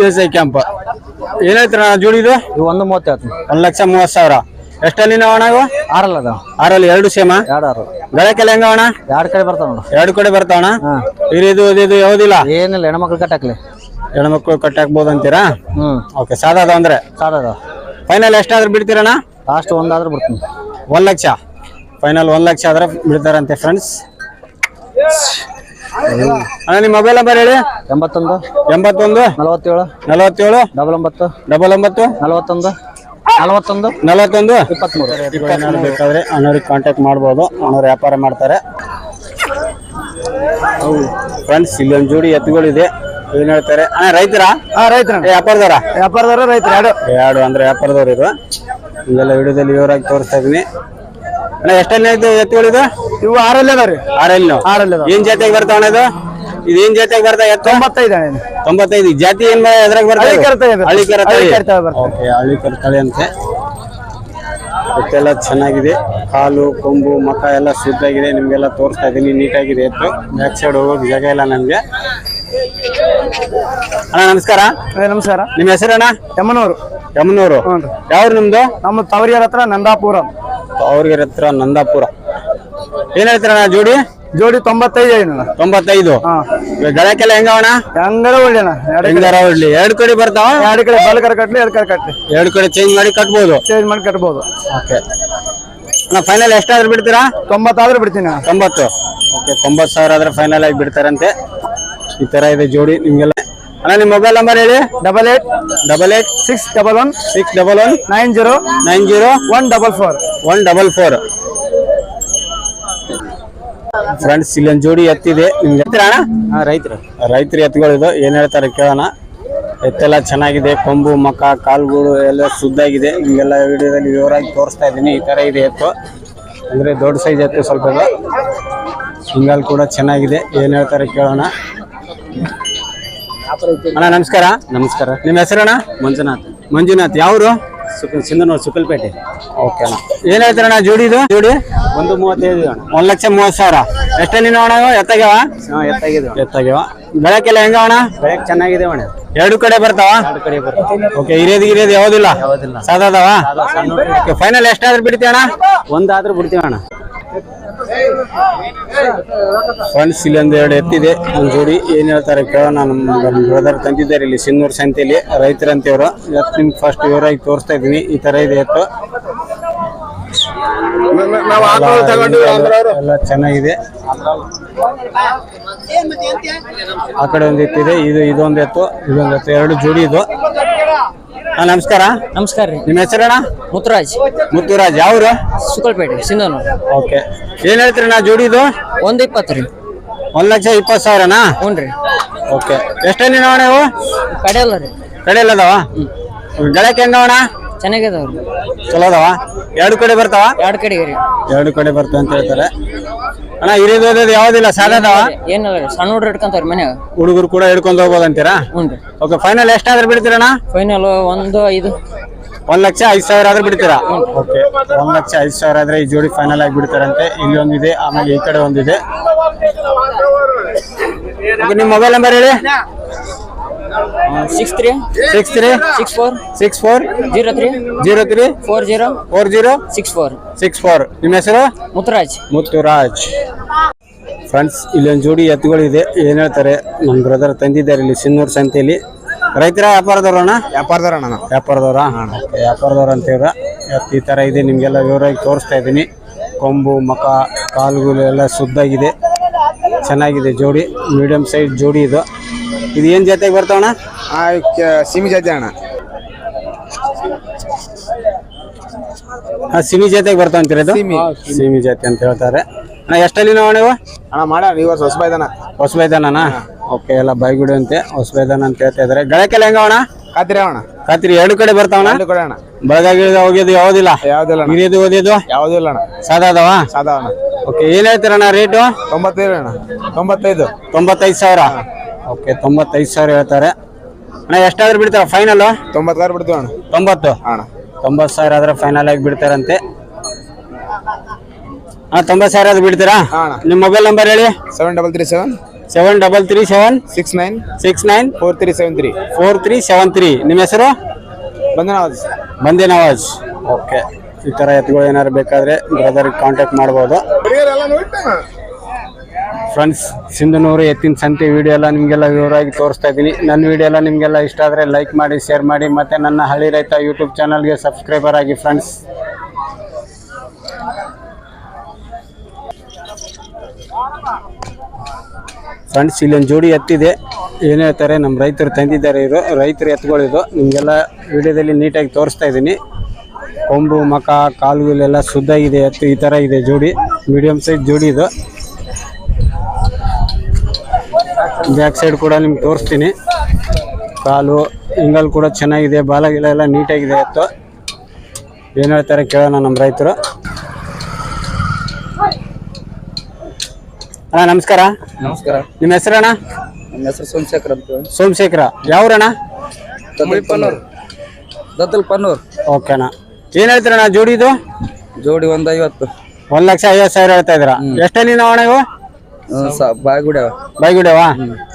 ದೇಸಾಯಿ ಕ್ಯಾಂಪ್ ಏನಾಯ್ತಣ್ಣ ಜೋಡಿದು? ಇದು ಒಂದು ಮೂವತ್ತೈದು ಒಂದ್ ಲಕ್ಷ ಮೂವತ್ತು ಸಾವಿರ. ಎಷ್ಟಲ್ಲಿ ಅಣ್ಣ ಇವು? ಆರಲ್ಲ ಅದಾವ ಆರಲ್ಲಿ ಎರಡು ಸೇಮ? ಎರಡು ಆರು ಗಳಕ್ಕೆಲ್ಲ ಹೆಂಗ ಅಣ್ಣ? ಎರಡು ಕಡೆ ಬರ್ತಾವ ಎರಡು ಕಡೆ ಬರ್ತಾವಣ್ಣ ಇದು ಹಿರಿದು ಇದು ಯಾವುದಿಲ್ಲ? ಏನಿಲ್ಲ ಹೆಣ್ಮಕ್ಳು ಕಟ್ಟಾಕ್ಲಿ. ಹೆಣ್ಮಕ್ಳು ಕಟ್ಟಾಕ್ಬೋದು ಅಂತೀರಾ? ಹ್ಞೂ ಓಕೆ ಸಾದಾ ಅದಾವ ಅಂದ್ರೆ? ಸಾದಾದ. ಫೈನಲ್ ಎಷ್ಟಾದ್ರೂ ಬಿಡ್ತೀರಣ್ಣ? ಲಾಸ್ಟ್ ಒಂದಾದ್ರೂ ಬಿಡ್ತೀನಿ. ಒಂದ್ ಲಕ್ಷ. ಫೈನಲ್ ಒಂದ್ ಲಕ್ಷ ಆದ್ರೆ ಬಿಡ್ತಾರಂತೆ ಫ್ರೆಂಡ್ಸ್ ಅಣ್ಣ ನಿಮ್ಮ ಮೊಬೈಲ್ ನಂಬರ್ ಹೇಳಿ? ಎಂಬತ್ತೊಂದು. ಎಂಬತ್ತೊಂದು. ನಲವತ್ತೇಳು. ನಲವತ್ತೇಳು. ಡಬಲ್ ಒಂಬತ್ತು ಡಬಲ್ ಒಂಬತ್ತು ನಲವತ್ತೊಂದು. ನಲವತ್ತೊಂದು. ನಲವತ್ತೊಂದು ಇಪ್ಪತ್ಮೂರು ಏನಾದ್ರು ಬೇಕಾದ್ರೆ ಅಣ್ಣವ್ರಿಗೆ ಕಾಂಟ್ಯಾಕ್ಟ್ ಮಾಡ್ಬೋದು. ಅಣ್ಣವ್ರು ವ್ಯಾಪಾರ ಮಾಡ್ತಾರೆ. ಫ್ರೆಂಡ್ಸ್ ಇಲ್ಲೊಂದು ಜೋಡಿ ಎತ್ತುಗಳಿದೆ. ಏನ್ ಹೇಳ್ತಾರೆ? ಅಣ್ಣ ರೈತರ? ಹಾ ರೈತರ ವ್ಯಾಪಾರದವರ? ವ್ಯಾಪಾರದವರು ರೈತರು ಎರಡು. ಎರಡು ಅಂದ್ರೆ ವ್ಯಾಪಾರದವ್ರು ಇದು. ಹಿಂಗೆಲ್ಲ ವಿಡಿಯೋದಲ್ಲಿ ವಿವರವಾಗಿ ತೋರಿಸ್ತಾ ಇದೀನಿ. ಅಣ್ಣ ಎಷ್ಟೆಲ್ಲ ಇದು ಎತ್ತುಗಳಿದು ಇವು ಆರಲ್ಲಿ ಅದಾವ್ರಿ ಆರಲ್ಲಿ. ಆರಲ್ಲಿ ಅದಾವ. ಏನ್ ಜಾತಿಯಾಗಿ ಬರ್ತಾವ ಅಣ್ಣ ಇದು? ಇದು ಏನ್ ಜಾತಿಯಾಗಿ ಬರ್ತಾ ತೊಂಬತ್ತೈದು ಅಣ್ಣ ತೊಂಬತ್ತೈದು. ಜಾತಿ ಏನ್ ಎದ್ರಾಗ ತಳಿ ಇದು. ಹಳ್ಳಿಕರ ತಳಿ. ಓಕೆ ಹಳ್ಳಿಕರ ತಳಿ ಅಂತೆ. ಎತ್ತೆಲ್ಲ ಚೆನ್ನಾಗಿದೆ. ಕಾಲು ಕೊಂಬು ಮಕ ಎಲ್ಲ ಶುದ್ಧಾಗಿದೆ. ನಿಮ್ಗೆಲ್ಲ ತೋರಿಸ್ತಾ ಇದೀನಿ. ನೀಟಾಗಿದೆ ಎತ್ತು. ಬ್ಯಾಕ್ ಸೈಡ್ ಹೋಗೋಕೆ ಜಾಗ ಇಲ್ಲ ನಮ್ಗೆ. ಅಣ್ಣ ನಮಸ್ಕಾರ. ನಮಸ್ಕಾರ. ನಿಮ್ಮ ಹೆಸರಣ್ಣ ಯಮನೂರು. ಯಮನೂರು. ಯಾವ್ರು ನಿಮ್ದು? ನಮ್ಮ ತವರಿಯರ ಹತ್ರ ನಂದಾಪುರ. ಅವ್ರಿಗೆ ಹತ್ರ ನಂದಾಪುರ. ಏನ್ ಹೇಳ್ತೀರಣ್ಣ ಜೋಡಿ? ಜೋಡಿ ತೊಂಬತ್ತೈದು ತೊಂಬತ್ತೈದು. ಹಾ. ಇವಾಗ ಗಳಕ್ಕೆಲ್ಲ ಹೆಂಗವಣ ಹೆಂಗಾರ ಒಳ್ಳೆನ ಎರಡು ಕಡೆ. ಹೆಂಗಾರ ಒಳ್ಳೆ ಎರಡು ಕಡೆ ಬರ್ತಾವ? ಎರಡು ಕಡೆ ಬಲಕರ ಕಟ್ಲಿ ಎರಡು ಕಡೆ ಕಟ್ಲಿ. ಎರಡು ಕಡೆ ಚೇಂಜ್ ಮಾಡಿ ಕಟ್ಬೋದು. ಚೇಂಜ್ ಮಾಡಿ ಕಟ್ಬೋದು. ಓಕೆ. ಅಣ್ಣ ಫೈನಲ್ ಎಷ್ಟಾದ್ರೂ ಬಿಡ್ತೀರಾ? ತೊಂಬತ್ತಾದ್ರೂ ಬಿಡ್ತೀನಿ ತೊಂಬತ್ತು. ಓಕೆ ತೊಂಬತ್ತು ಸಾವಿರ ಆದ್ರೆ ಫೈನಲ್ ಆಗಿ ಬಿಡ್ತಾರಂತೆ. ಈ ತರ ಇದೆ ಜೋಡಿ ನಿಮ್ಗೆಲ್ಲ. ಅಣ್ಣ ನಿಮ್ಮ ಮೊಬೈಲ್ ನಂಬರ್ ಹೇಳಿ. Double eight double eight six double one six double one nine zero nine zero one double four one double four friends ಇಲ್ಲೊಂದು ಜೋಡಿ ಎತ್ತಿದೆ. ನಿಮ್ಗೆ ಎತ್ತಿರ ಅಣ್ಣ? ರೈತರು. ರೈತರು ಎತ್ತುಗಳಿದು ಏನ್ ಹೇಳ್ತಾರೆ ಕೇಳೋಣ. ಎತ್ತೆಲ್ಲ ಚೆನ್ನಾಗಿದೆ. ಕೊಂಬು ಮಕ ಕಾಲುಗಳು ಎಲ್ಲ ಶುದ್ಧಾಗಿದೆ. ನಿಮಗೆಲ್ಲ ವಿಡಿಯೋದಲ್ಲಿ ವಿವರವಾಗಿ ತೋರಿಸ್ತಾ ಇದ್ದೀನಿ. ಈ ಥರ ಇದೆ ಎತ್ತು. ಅಂದರೆ ದೊಡ್ಡ ಸೈಜ್ ಎತ್ತು ಸ್ವಲ್ಪ ಇದು. ಹಿಂಗಾಲ್ ಕೂಡ ಚೆನ್ನಾಗಿದೆ. ಏನು ಹೇಳ್ತಾರೆ ಕೇಳೋಣ. ಅಣ್ಣ ನಮಸ್ಕಾರ. ನಮಸ್ಕಾರ. ನಿಮ್ಮ ಹೆಸರಣ್ಣ? ಮಂಜುನಾಥ್. ಮಂಜುನಾಥ್. ಯಾವರು? ಸಿಂಧನೂರು ಸುಕಲ್ಪೇಟೆ. ಓಕೆ ಅಣ್ಣ. ಏನ್ ಹೇಳ್ತಾರಣ್ಣ ಜೋಡಿ ಇದು? ಜೋಡಿ? ಒಂದು ಮೂವತ್ತೈದು ಅಣ್ಣ. ಒಂದ್ ಲಕ್ಷ ಮೂವತ್ತು ಸಾವಿರ. ಎಷ್ಟೇ ನೀನು ಅಣ್ಣ ಎತ್ತಾಗ್ಯಾವ? ಎತ್ತಾಗಿದೆ ಎತ್ತಾಗ್ಯಾವ. ಬೆಳಕೆಲ್ಲ ಹೆಂಗ ಅಣ್ಣ? ಬೆಳಕ್ ಚೆನ್ನಾಗಿದೆ ಅಣ್ಣ. ಎರಡು ಕಡೆ ಬರ್ತಾವ? ಎರಡು ಕಡೆ ಬರುತ್ತೆ ಓಕೆ ಹಿರಿಯದು ಗಿರಿಯದು ಯಾವ್ದಿಲ್ಲ? ಯಾವುದಿಲ್ಲ. ಸಾದಾದವ? ಫೈನಲ್ ಎಷ್ಟಾದ್ರೂ ಬಿಡ್ತೀವಣ್ಣ ಒಂದಾದ್ರೂ ಬಿಡ್ತೀವಿ ಅಣ್ಣ. ಫ್ರೆಂಡ್ಸ್ ಇಲ್ಲೊಂದು ಎರಡು ಎತ್ತಿದೆ. ಒಂದ್ ಜೋಡಿ. ಏನ್ ಹೇಳ್ತಾರೆ ಕೇಳೋಣ. ನಮ್ಮ ಬ್ರದರ್ ತಂದಿದ್ದಾರೆ ಇಲ್ಲಿ ಸಿನ್ನೂರು ಸಂತೆಯಲ್ಲಿ. ರೈತರಂತೆಯವರು. ಇವತ್ತು ನಿಮ್ಗೆ ಫಸ್ಟ್ ವಿವರಾಗಿ ತೋರಿಸ್ತಾ ಇದ್ದೀನಿ. ಈ ತರ ಇದೆ ಎತ್ತು. ಎಲ್ಲ ಚೆನ್ನಾಗಿದೆ. ಆ ಕಡೆ ಒಂದ್ ಎತ್ತಿದೆ. ಇದು ಇದೊಂದು ಎತ್ತು. ಇದೊಂದು ಎತ್ತು. ಎರಡು ಜೋಡಿ ಇದು. ಹಾ ನಮಸ್ಕಾರ. ನಮಸ್ಕಾರ ರೀ. ನಿಮ್ಮ ಹೆಸರಣ್ಣ? ಮುತ್ತುರಾಜ್. ಮುತ್ತುರಾಜ್. ಯಾವ್ರು ಸುಕಲ್ಪೇಟೆ ಸಿಂಧನೂರು ಓಕೆ. ಏನ್ ಹೇಳ್ತೀರಿ ನಾ ಜೋಡಿ ಇದು? ಒಂದು ಇಪ್ಪತ್ತು ರೀ. ಒಂದ್ ಲಕ್ಷ ಇಪ್ಪತ್ತು ಸಾವಿರನಾ? ಹ್ಞೂ ರೀ. ಓಕೆ. ಎಷ್ಟೇ ನೀನು ನೀವು ಕಡೆ ಅಲ್ಲ ರೀ. ಕಡೆ ಎಲ್ಲ ಅದಾವ ಗಳಕ್ಕೆ ಹೆಂಗವಣ ಚೆನ್ನಾಗಿದಾವ್ರಿ ಚಲೋ ಅದಾವ? ಎರಡು ಕಡೆ ಬರ್ತಾವ? ಎರಡು ಕಡೆಗೆ ರೀ. ಎರಡು ಕಡೆ ಬರ್ತಾವ ಅಂತ ಹೇಳ್ತಾರೆ. ಅಣ್ಣ ಹಿರಿದು ಓದೋದು ಯಾವ್ದಿಲ್ಲ ಅದಾವ ಏನಿಲ್ಲ ರೀ ಸಣ್ಣ ಹುಡ್ರು ಇಟ್ಕೊಂತಾವ್ರಿ ಮನ್ಯಾಗ. ಹುಡುಗರು ಕೂಡ ಹಿಡ್ಕೊಂಡು ಹೋಗ್ಬೋದು ಅಂತೀರಾ? ಹ್ಞೂ ರೀ. ಓಕೆ ಫೈನಲ್ ಎಷ್ಟಾದ್ರೂ ಬಿಡ್ತೀರಣ್ಣ ಫೈನಲ್ ಒಂದು ಐದು. ಒಂದ್ ಲಕ್ಷ ಐದು ಸಾವಿರ ಆದ್ರೆ ಬಿಡ್ತೀರಾ? ಓಕೆ ಒಂದ್ ಲಕ್ಷ ಐದು ಸಾವಿರ ಆದ್ರೆ ಈ ಜೋಡಿ ಫೈನಲ್ ಆಗಿ ಬಿಡ್ತಾರಂತೆ. ಇಲ್ಲಿ ಒಂದಿದೆ ಆಮೇಲೆ ಈ ಕಡೆ ಒಂದಿದೆ ನಿಮ್ಮ ಮೊಬೈಲ್ ನಂಬರ್ ಹೇಳಿ? Six three six three six four six four zero three zero three four zero four zero six four six four ನಿಮ್ಮ ಹೆಸರು? ಮುತ್ತುರಾಜ್. ಮುತ್ತುರಾಜ್. ಫ್ರೆಂಡ್ಸ್ ಇಲ್ಲೊಂದು ಜೋಡಿ ಎತ್ತುಗಳಿದೆ ಏನು ಹೇಳ್ತಾರೆ? ನಮ್ಮ ಬ್ರದರ್ ತಂದಿದ್ದಾರೆ ಇಲ್ಲಿ ಸಿನ್ನೂರು ಸಂತೆಯಲ್ಲಿ ರೈತರ ವ್ಯಾಪಾರದವ್ರು ಅಣ್ಣ? ವ್ಯಾಪಾರದವ್ರು ಅಣ್ಣ ವ್ಯಾಪಾರದವ್ರ? ವ್ಯಾಪಾರದವ್ರು ಅಂತೀರ ಎತ್ತು ಈ ಥರ ಇದೆ. ನಿಮಗೆಲ್ಲ ವಿವರವಾಗಿ ತೋರಿಸ್ತಾ ಇದ್ದೀನಿ. ಕೊಂಬು ಮಖ ಕಾಲುಗಳು ಎಲ್ಲ ಶುದ್ಧಾಗಿದೆ. ಚೆನ್ನಾಗಿದೆ ಜೋಡಿ. ಮೀಡಿಯಂ ಸೈಜ್ ಜೋಡಿ ಇದು. ಇದು ಏನ್ ಜಾತಿಯಾಗಿ ಬರ್ತಾವಣ್ಣ ಸಿಮಿ ಜಾತಿ ಅಣ್ಣ. ಹಾ ಸಿಮಿ ಜೊತೆಗೆ ಬರ್ತಾವ ಅಂತೀರ ಇದು? ಸಿಮಿ. ಜಾತಿ ಅಂತ ಹೇಳ್ತಾರೆ. ಅಣ್ಣ ಎಷ್ಟಲ್ಲಿ ನಾವು ನೀವು ಅಣ್ಣ ಮಾಡ ನೀವು ವರ್ಷ ಹೊಸ ಬೈದನ ಹೊಸಬೈದಾನ ಓಕೆ ಎಲ್ಲ ಬೈಗುಡಿ ಅಂತೆ ಹೊಸಬೈದಾನ ಅಂತ ಹೇಳ್ತಾ ಇದಾರೆ. ಗಳಕ್ಕೆಲ್ಲ ಹೆಂಗವಣ ಖಾತ್ರಿ ಅಣ್ಣ? ಖಾತ್ರಿ ಎರಡು ಕಡೆ ಬರ್ತಾವಣ ಎರಡು ಕಡೆ ಅಣ್ಣ. ಬೆಳಗಾಗಿ ಹೋಗಿದ್ದು ಯಾವುದಿಲ್ಲ? ಯಾವ್ದಿಲ್ಲ ಹಿರಿಯದು ಓದಿದ್ದು? ಯಾವುದೂ ಇಲ್ಲ ಅಣ್ಣ. ಸಾದಾದವ ಅಣ್ಣ. ಓಕೆ ಏನ್ ಹೇಳ್ತೀರಣ್ಣ ರೇಟು? ತೊಂಬತ್ತೈದು ಅಣ್ಣ. ತೊಂಬತ್ತೈದು. ತೊಂಬತ್ತೈದು ಸಾವಿರ. ಓಕೆ ತೊಂಬತ್ತೈದು ಸಾವಿರ ಹೇಳ್ತಾರೆ. ಅಣ್ಣ ಎಷ್ಟಾದ್ರೂ ಬಿಡ್ತಾರ? ಫೈನಲ್ ಸಾವಿರ ಬಿಡ್ತೀವಿ ಅಣ್ಣ. ತೊಂಬತ್ತು? ಅಣ್ಣ. ತೊಂಬತ್ತು ಸಾವಿರ ಆದ್ರೆ ಫೈನಲ್ ಆಗಿ ಬಿಡ್ತಾರಂತೆ. ಹಾಂ ತೊಂಬತ್ತು ಸಾವಿರ ಆದ್ರೆ ಬಿಡ್ತೀರಾ? ಅಣ್ಣ. ನಿಮ್ಮ ಮೊಬೈಲ್ ನಂಬರ್ ಹೇಳಿ. Seven double three seven seven double three seven six nine six nine four three seven three four three seven three ನಿಮ್ಮ ಹೆಸರು? ಬಂದೇನವಾಜ್. ಬಂದೆ ನವಾಜ್ ಓಕೆ. ಈ ಥರ ಎತ್ತುಗಳು ಏನಾದ್ರು ಬೇಕಾದ್ರೆ ಬ್ರದರ್ಗೆ ಕಾಂಟ್ಯಾಕ್ಟ್ ಮಾಡ್ಬೋದು. ಫ್ರೆಂಡ್ಸ್, ಸಿಂಧನೂರು ಎತ್ತಿನ ಸಂತೆ ವಿಡಿಯೋ ಎಲ್ಲ ನಿಮಗೆಲ್ಲ ವಿವರವಾಗಿ ತೋರಿಸ್ತಾ ಇದ್ದೀನಿ. ನನ್ನ ವಿಡಿಯೋ ಎಲ್ಲ ನಿಮಗೆಲ್ಲ ಇಷ್ಟ ಆದರೆ ಲೈಕ್ ಮಾಡಿ ಶೇರ್ ಮಾಡಿ, ಮತ್ತು ನನ್ನ ಹಳ್ಳಿ ರೈತ ಯೂಟ್ಯೂಬ್ ಚಾನಲ್ಗೆ ಸಬ್ಸ್ಕ್ರೈಬರ್ ಆಗಿ ಫ್ರೆಂಡ್ಸ್ ಫ್ರೆಂಡ್ಸ್ ಇಲ್ಲೊಂದು ಜೋಡಿ ಎತ್ತಿದೆ. ಏನು ಹೇಳ್ತಾರೆ ನಮ್ಮ ರೈತರು ತಂದಿದ್ದಾರೆ ಇವರು ರೈತರು ಎತ್ತುಗಳಿದು ನಿಮಗೆಲ್ಲ ವಿಡಿಯೋದಲ್ಲಿ ನೀಟಾಗಿ ತೋರಿಸ್ತಾ ಇದ್ದೀನಿ. ಕೊಂಬು, ಮಕ ಕಾಲುಗಳೆಲ್ಲ ಶುದ್ಧಾಗಿದೆ ಎತ್ತು ಈ ಥರ ಇದೆ ಜೋಡಿ. ಮೀಡಿಯಮ್ ಸೈಜ್ ಜೋಡಿ ಇದು. ಬ್ಯಾಕ್ ಸೈಡ್ ಕೂಡ ನಿಮ್ಗೆ ತೋರಿಸ್ತೀನಿ. ಕಾಲು ಹಿಂಗಲ್ ಕೂಡ ಚೆನ್ನಾಗಿದೆ. ಬಾಲ ಗಿಲ ಎಲ್ಲ ನೀಟಾಗಿದೆ ಎತ್ತು ಏನು ಹೇಳ್ತಾರೆ ಕೇಳೋಣ ನಮ್ಮ ರೈತರು. ಅಣ್ಣ ನಮಸ್ಕಾರ. ನಮಸ್ಕಾರ. ನಿಮ್ಮ ಹೆಸರಣ್ಣ ನಮ್ಮ ಹೆಸರು ಸೋಮಶೇಖರ್ ಅಂತ ಸೋಮಶೇಖರ. ಯಾವ್ರಣ್ಣ ದತ್ತಲ್ ಪನ್ನೂರ್. ದತ್ತಲ್ ಪನ್ನೂರ್. ಓಕೆ ಅಣ್ಣ. ಏನು ಹೇಳ್ತೀರಣ್ಣ ಜೋಡಿದು ಜೋಡಿ ಒಂದ್ ಐವತ್ತು. ಒಂದು ಲಕ್ಷ ಐವತ್ತು ಸಾವಿರ ಹೇಳ್ತಾ ಇದ್ದೀರಾ? ಎಷ್ಟೇ ನೀನು ಅಣ್ಣ ಇವು? ಬಾಯ್ಗುಡ ಬೈಗುಡವಾ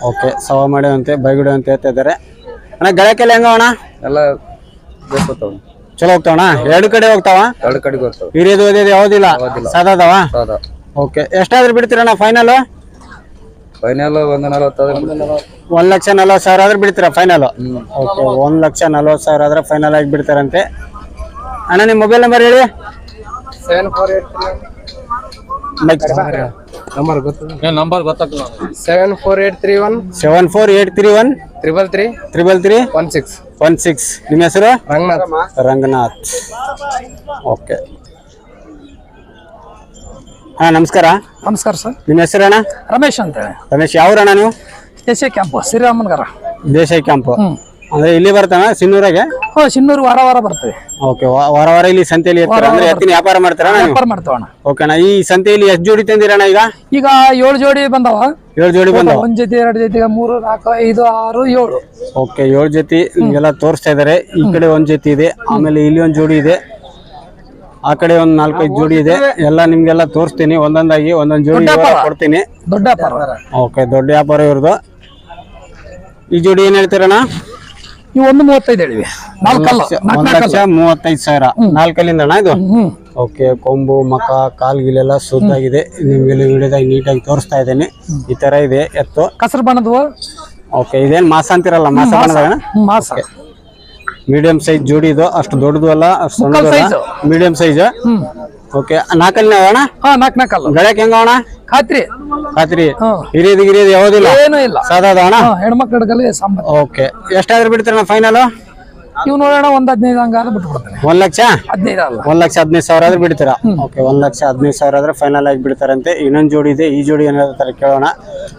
ಓಕೆ ಸವ ಮಾಡ್ಯಾವಂತೆ ಬೈಗುಡೆ ಅಂತ ಹೇಳ್ತಾ ಇದ್ದಾರೆ. ಅಣ್ಣ ಗಳಕೆಲ್ಲ ಹೆಂಗ ಅಣ್ಣ? ಎಲ್ಲ ಬೇಸ್ಕೊತಾವ ಚಲೋ ಹೋಗ್ತಾವಣ ಎರಡು ಕಡೆ ಹೋಗ್ತಾವ? ಎರಡು ಕಡೆ ಹೋಗ್ತಾವ. ಹಿರಿಯದು ಓದಿದ್ದು ಯಾವುದಿಲ್ಲ? ಸಾದವ ಹೌದಾ ಓಕೆ ಎಷ್ಟಾದ್ರೂ ಬಿಡ್ತೀರಣ್ಣ ಫೈನಲ್ ಫೈನಲ್ ಒಂದು ನಲವತ್ತಾದ್ರೆ ಒಂದ್ ಲಕ್ಷ ನಲ್ವತ್ತು ಸಾವಿರ ಆದ್ರೆ ಬಿಡ್ತೀರಾ ಫೈನಲ್ ಓಕೆ ಒಂದ್ ಲಕ್ಷ ನಲ್ವತ್ತು ಸಾವಿರ ಆದ್ರೆ ಫೈನಲ್ ಆಗಿ ಬಿಡ್ತಾರಂತೆ. ಅಣ್ಣ ನಿಮ್ಮ ಮೊಬೈಲ್ ನಂಬರ್ ಹೇಳಿ? ಸೆವೆನ್ ಫೋರ್ ಏಟ್ ನಂಬರ್ ಗೊತ್ತು? ನಂಬರ್ ಗೊತ್ತಾಗ್ತದೆ seven four eight three one seven four eight three one triple three triple three one six one six ನಿಮ್ಮ ಹೆಸರು? ರಂಗನಾಥ್. ರಂಗನಾಥ್. ಓಕೆ ಹಾ ನಮಸ್ಕಾರ. ನಮಸ್ಕಾರ ಸರ್. ನಿಮ್ಮ ಹೆಸರಣ್ಣ ರಮೇಶ್ ಅಂತೇಳಿ. ರಮೇಶ್ ಯಾವ್ರಣ್ಣ ನೀವು? ದೇಶ ಕ್ಯಾಂಪ್ ಕ್ಯಾಂಪು ಶ್ರೀರಾಮನಗರ. ದೇಶ ಕ್ಯಾಂಪು. ಅಂದ್ರೆ ಇಲ್ಲಿ ಬರ್ತಾನ? ಸಿನ್ನೂರಾಗೆ? ಹೋ ಸಿನ್ನೂರು ವಾರ ವಾರ ಬರ್ತೇವೆ. ಓಕೆ ವಾರ ವಾರ ಇಲ್ಲಿ ಸಂತೆಯಲ್ಲಿ ಇರ್ತೀರ? ಅಂದ್ರೆ ಎತ್ತಿನ ವ್ಯಾಪಾರ ಮಾಡ್ತಾರ ವ್ಯಾಪಾರ ಮಾಡ್ತಾವಣ ಓಕೆ ಅಣ್ಣ ಈ ಸಂತೆಯಲ್ಲಿ ಎಷ್ಟು ಜೋಡಿ ತಂದಿರಣ್ಣ ಈಗ? ಈಗ ಏಳು ಜೋಡಿ ಬಂದವ. ಏಳು ಜೋಡಿ ಬಂದವ? ಒಂದ್ ಜೊತೆ ಎರಡು ಜೊತೆ ಮೂರು ನಾಲ್ಕು ಐದು ಆರು ಏಳು. ಓಕೆ ಏಳು ಜೊತೆ ನಿಮ್ಗೆಲ್ಲ ತೋರಿಸ್ತಾ ಇದಾರೆ. ಈ ಕಡೆ ಒಂದ್ ಜೊತೆ ಇದೆ ಆಮೇಲೆ ಇಲ್ಲಿ ಒಂದ್ ಜೋಡಿ ಇದೆ. ಆ ಕಡೆ ಒಂದ್ ನಾಲ್ಕೈದು ಜೋಡಿ ಇದೆ. ಎಲ್ಲ ನಿಮ್ಗೆಲ್ಲ ತೋರಿಸ್ತೀನಿ ಒಂದೊಂದಾಗಿ ಒಂದೊಂದ್ ಜೋಡಿ ಕೊಡ್ತೀನಿ. ದೊಡ್ಡ ವ್ಯಾಪಾರ. ಓಕೆ ದೊಡ್ಡ ವ್ಯಾಪಾರ ಇವ್ರದ್ದು ಈ ಜೋಡಿ ಏನ್ ಹೇಳ್ತೀರಣ್ಣ? ಇವು ಒಂದು ಮೂವತ್ತೈದು ಹೇಳಿ ನಾಲ್ಕಲ್ಲ ನಾಲ್ಕು ಒಂದ್ ಲಕ್ಷ ಮೂವತ್ತೈದು ಸಾವಿರ. ನಾಲ್ಕಲ್ಲಿಂದ ಅಣ್ಣ ಇದು? ಓಕೆ ಕೊಂಬು ಮಕ ಕಾಲ್ಗಿಲೆಲ್ಲ ಸುದ್ದಾಗಿದೆ ನಿಮ್ಗೆ ವಿಡಿಯೋದಾಗ ನೀಟಾಗಿ ತೋರಿಸ್ತಾ ಇದ್ದೇನೆ. ಈ ತರ ಇದೆ ಎತ್ತು. ಕಸರು ಬಣ್ಣದವು ಓಕೆ ಇದೇನ್ ಮಾಸ ಅಂತಿರಲ್ಲ ಮಾಸ ಬಣ್ಣದಾಗ ಮಾಸ. ಮೀಡಿಯಂ ಸೈಜ್ ಜೋಡಿ ಇದು ಅಷ್ಟು ದೊಡ್ಡದು ಅಲ್ಲ ಅಷ್ಟು ಸಣ್ಣದು. Medium size. ಓಕೆ ನಾಲ್ಕಲ್ಲಿ ಅಣ್ಣ? ಹಾ ನಾಲ್ಕು ನಾಲ್ಕಲ್ಲ ಗಳಕ್ ಹೆಂಗ ಅಣ್ಣ? ಖಾತ್ರಿ. ಖಾತ್ರಿ. ಹ್ಮ್. ಹಿರಿಯದು ಗಿರಿಯದು ಯಾವುದಿಲ್ಲ ಏನೂ ಇಲ್ಲ. ಸಾದಾದ ಅಣ್ಣ? ಹಾ ಹೆಣ್ಮಕ್ಳ ಸಾಂಬಾರ್. ಓಕೆ ಎಷ್ಟಾದ್ರೂ ಬಿಡ್ತೀರಣ್ಣ ಫೈನಲ್ ಇವ್ ನೋಡೋಣ ಒಂದ್ ಹದಿನೈದು ಹಂಗಾದ್ರೆ ಬಿಟ್ಬಿಡ್ತೇನೆ ಒಂದ್ ಲಕ್ಷ? ಹದಿನೈದು ಅಲ್ಲ. ಒಂದ್ ಲಕ್ಷ ಹದಿನೈದು ಸಾವಿರ ಆದ್ರೆ ಬಿಡ್ತೀರಾ? ಓಕೆ ಒಂದ್ ಲಕ್ಷ ಹದಿನೈದು ಸಾವಿರ ಆದ್ರೆ ಫೈನಲ್ ಆಗಿ ಬಿಡ್ತಾರಂತೆ. ಇನ್ನೊಂದ್ ಜೋಡಿ ಇದೆ ಈ ಜೋಡಿ ಏನಾದ್ರೆ ಕೇಳೋಣ.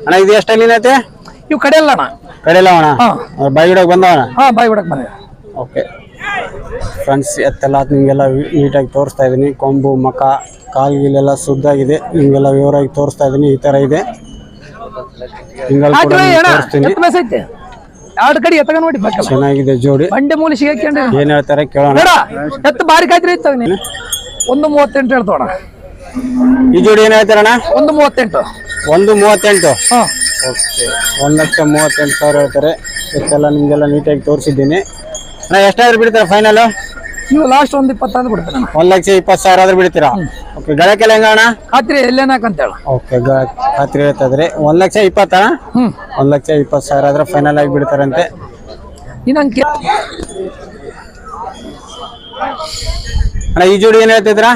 ಅಣ್ಣ ಇದು ಎಷ್ಟಲ್ಲಿ ಐತೆ? ಇವು ಕಡೆ ಅಲ್ಲ ಅಣ್ಣ. ಕಡೆಯಲ್ಲ ಅಣ್ಣ? ಹಾ. ಬಾಯಿಗಿಡಕ್ಕೆ ಬಂದವಣ ಹಾ ಬಾಯ್ ಬಿಡಕ್ ಬಂದೆ ಓಕೆ. ಫ್ರೆಂಡ್ಸ್ ಎತ್ತೆಲ್ಲ ನಿಮಗೆಲ್ಲ ನೀಟಾಗಿ ತೋರಿಸ್ತಾ ಇದ್ದೀನಿ ಕೊಂಬು ಮಕ ಕಾಲು ಗೀಲೆಲ್ಲ ಸುದ್ದಾಗಿದೆ ನಿಮಗೆಲ್ಲ ವಿವರವಾಗಿ ತೋರಿಸ್ತಾ ಇದ್ದೀನಿ ಈ ಥರ ಇದೆ. ಕೂಡ ನಿಮ್ಗೆ ತೋರಿಸ್ತೀನಿ. ಎರಡು ಕಡೆ ಎತ್ತಗ ನೋಡಿ ಚೆನ್ನಾಗಿದೆ ಜೋಡಿ. ಬಂಡೆ ಮೂಲ ಸಿಗಕ್ಕೆ ಏನ್ ಹೇಳ್ತಾರೆ ಕೇಳೋಣ. ಎತ್ತು ಬಾರಿ ಕಾಯ್ತ್ರಿ ಇತ್ತಾಗ ನೀನು ಒಂದು ಮೂವತ್ತೆಂಟು ಹೇಳ್ತೋಣ ಈ ಜೋಡಿ ಏನ್ ಹೇಳ್ತಾರಣ್ಣ? ಒಂದು ಮೂವತ್ತೆಂಟು. ಒಂದು ಮೂವತ್ತೆಂಟು? ಓಕೆ. ಒಂದು ಲಕ್ಷ ಮೂವತ್ತೆಂಟು ಸಾವಿರ ಹೇಳ್ತಾರೆ. ಎಷ್ಟೆಲ್ಲ ನಿಮಗೆಲ್ಲ ನೀಟಾಗಿ ತೋರಿಸಿದ್ದೀನಿ. ಅಣ್ಣ ಎಷ್ಟಾದ್ರೂ ಬಿಡ್ತೀರಾ ಫೈನಲ್ ನೀವು ಲಾಸ್ಟ್ ಒಂದು ಇಪ್ಪತ್ತಾದ್ರು ಬಿಡ್ತೇನೆ ಒಂದ್ ಲಕ್ಷ ಇಪ್ಪತ್ತು ಸಾವಿರ ಆದ್ರೂ ಬಿಡ್ತೀರಾ? ಓಕೆ ಗಳಕ್ಕೆಲ್ಲ ಹೆಂಗ ಅಣ್ಣ? ಖಾತ್ರಿ ಎಲ್ಲೇನಾಕ ಹೇಳ. ಓಕೆ ಖಾತ್ರಿ ಹೇಳ್ತದ್ರಿ ಒಂದ್ ಲಕ್ಷ ಇಪ್ಪತ್ತ? ಹ್ಮ್. ಒಂದು ಲಕ್ಷ ಇಪ್ಪತ್ತು ಸಾವಿರ ಆದ್ರೆ ಫೈನಲ್ ಆಗಿ ಬಿಡ್ತಾರಂತೆ. ಇನ್ನಂಗೆ ಅಣ್ಣ ಈ ಜೋಡಿ ಏನು ಹೇಳ್ತಿದ್ರಾ